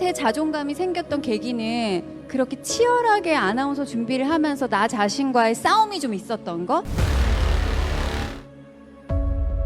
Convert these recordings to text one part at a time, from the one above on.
나한테 자존감이 생겼던 계기는 그렇게 치열하게 아나운서 준비를 하면서 나 자신과의 싸움이 좀 있었던 거?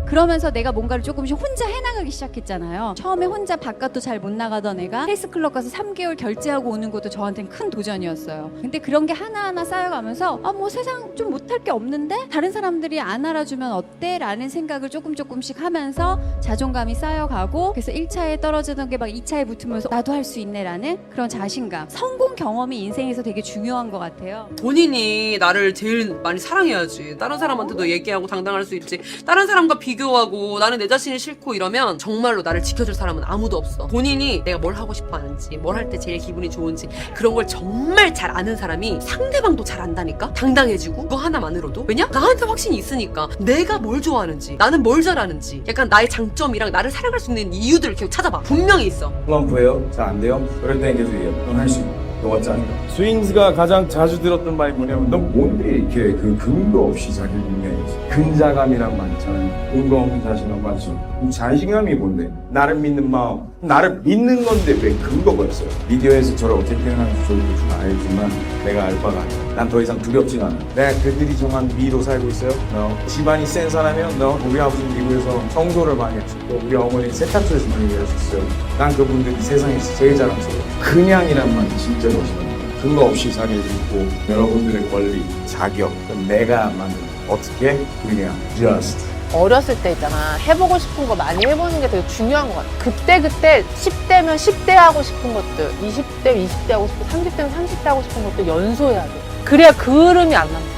그러면서 내가 뭔가를 조금씩 혼자 해나가기 시작했잖아요. 처음에 혼자 바깥도 잘 못 나가던 애가 헬스클럽 가서 3개월 결제하고 오는 것도 저한테는 큰 도전이었어요. 근데 그런 게 하나하나 쌓여가면서 아 뭐 세상 좀 못할 게 없는데 다른 사람들이 안 알아주면 어때? 라는 생각을 조금 조금씩 하면서 자존감이 쌓여가고 그래서 1차에 떨어지던 게 막 2차에 붙으면서 나도 할 수 있네 라는 그런 자신감. 성공 경험이 인생에서 되게 중요한 것 같아요. 본인이 나를 제일 많이 사랑해야지. 다른 사람한테도 얘기하고 당당할 수 있지. 다른 사람과 비 교하고 나는 내 자신이 싫고 이러면 정말로 나를 지켜줄 사람은 아무도 없어. 본인이 내가 뭘 하고 싶어 하는지, 뭘 할 때 제일 기분이 좋은지 그런 걸 정말 잘 아는 사람이 상대방도 잘 안다니까? 당당해지고 그거 하나만으로도. 왜냐? 나한테 확신이 있으니까 내가 뭘 좋아하는지, 나는 뭘 잘하는지 약간 나의 장점이랑 나를 사랑할 수 있는 이유들을 계속 찾아봐. 분명히 있어. 플럼프예요? 잘 안 돼요? 그럴 땐 계속 얘기해요. 넌할수 있어. 너가 짱이다. 스윙스가 가장 자주 들었던 말이 뭐냐면 넌 뭔데 이렇게 그 근거 없이 자기를 믿냐지 근자감이란 말 있잖아요. 근거 없는 자신감 맞죠? 이 자신감이 뭔데? 나를 믿는 마음. 나를 믿는 건데 왜 근거가 있어요? 미디어에서 저를 어떻게 표현하는지 저도 좀 알지만 내가 알 바가 아니야. 난 더 이상 두렵진 않아. 내가 그들이 정한 미로 살고 있어요? No. 집안이 센 사람이면 no. 우리 아버지는 미국에서 청소를 많이. 또 우리 어머니 세탁소에서 많이 일하셨어요. 난 그분들이 세상에서 제일 자랑스러워. 그냥이란 말이 진짜 거예요. 근거 없이 자기를 믿고 여러분들의 권리, 자격, 내가 만든 어떻게? 그냥 just. 어렸을 때 있잖아. 해보고 싶은 거 많이 해보는 게 되게 중요한 것 같아. 그때 그때 10대면 10대 하고 싶은 것들 20대 20대 하고 싶고 30대면 30대 하고 싶은 것들 연소해야 돼. 그래야 그 흐름이 안 남니까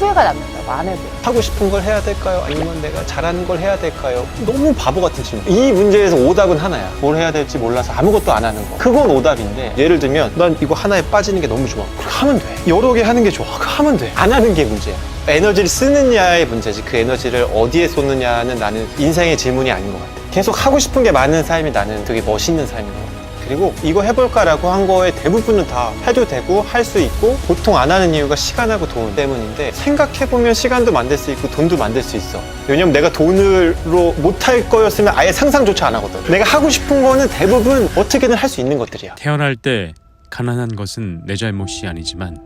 후회가 남는다고 안 해도 하고 싶은 걸 해야 될까요? 아니면 내가 잘하는 걸 해야 될까요? 너무 바보 같은 질문. 이 문제에서 오답은 하나야. 뭘 해야 될지 몰라서 아무것도 안 하는 거. 그건 오답인데 예를 들면 난 이거 하나에 빠지는 게 너무 좋아. 그럼 하면 돼. 여러 개 하는 게 좋아. 그럼 하면 돼. 안 하는 게 문제야. 에너지를 쓰느냐의 문제지 그 에너지를 어디에 쏟느냐는 나는 인생의 질문이 아닌 것 같아. 계속 하고 싶은 게 많은 삶이 나는 되게 멋있는 삶인 것 같아. 그리고 이거 해볼까라고 한 거에 대부분은 다 해도 되고 할 수 있고 보통 안 하는 이유가 시간하고 돈 때문인데 생각해보면 시간도 만들 수 있고 돈도 만들 수 있어 왜냐면 내가 돈으로 못 할 거였으면 아예 상상조차 안 하거든 내가 하고 싶은 거는 대부분 어떻게든 할 수 있는 것들이야 태어날 때 가난한 것은 내 잘못이 아니지만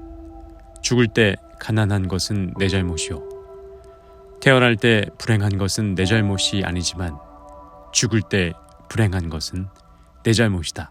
죽을 때 가난한 것은 내 잘못이요. 태어날 때 불행한 것은 내 잘못이 아니지만 죽을 때 불행한 것은 내 잘못이다.